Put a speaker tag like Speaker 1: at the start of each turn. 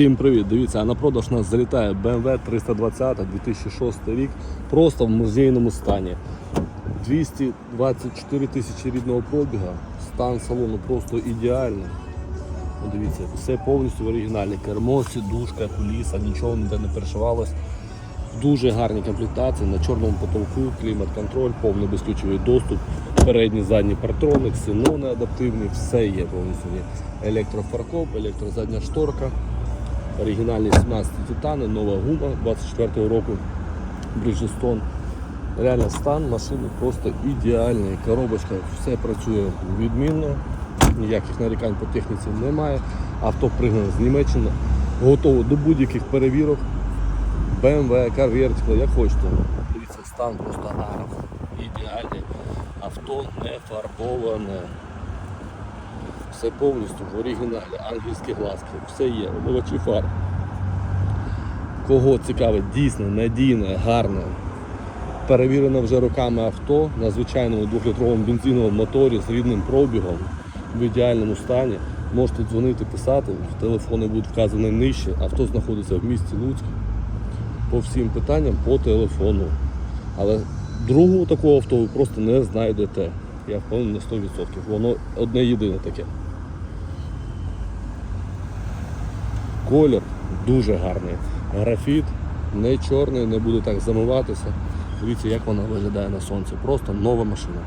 Speaker 1: Всім привіт! Дивіться, а на продаж у нас залітає BMW 320 2006 рік, просто в музейному стані. 224 тисячі рідного пробіга, стан салону просто ідеальний. Ну, Дивіться, все повністю в оригіналі. Кермо, сідушка, куліса, нічого ніде не перешивалось. Дуже гарні комплектації на чорному потолку, клімат-контроль, повний безключовий доступ, передній задній партроник, синони адаптивні, все є повністю. Електрофаркоп, електрозадня шторка, оригінальні 17 титани, нова гума 24-го року Bridgestone. Реально стан машини просто ідеальний. Коробочка, все працює відмінно, ніяких нарікань по техніці немає. Авто пригнано з Німеччини, готово до будь-яких перевірок. BMW, Car Vertical, як хочете. Дивіться, стан просто гарний, ідеальний. Авто не фарбоване. Все повністю в оригіналі, англійські глазки, все є, омивачі фар. Кого цікавить, дійсно надійне, гарне, перевірене вже роками авто на звичайному 2-літровому бензиновому моторі з рідним пробігом в ідеальному стані. Можете дзвонити, писати, телефони будуть вказані нижче. Авто знаходиться в місті Луцьк по всім питанням по телефону. Але другого такого авто ви просто не знайдете. Я впевнений на 100%. Воно одне єдине таке. Колір дуже гарний. Графіт не чорний, не буде так замиватися. Дивіться, як вона виглядає на сонці. Просто нова машина.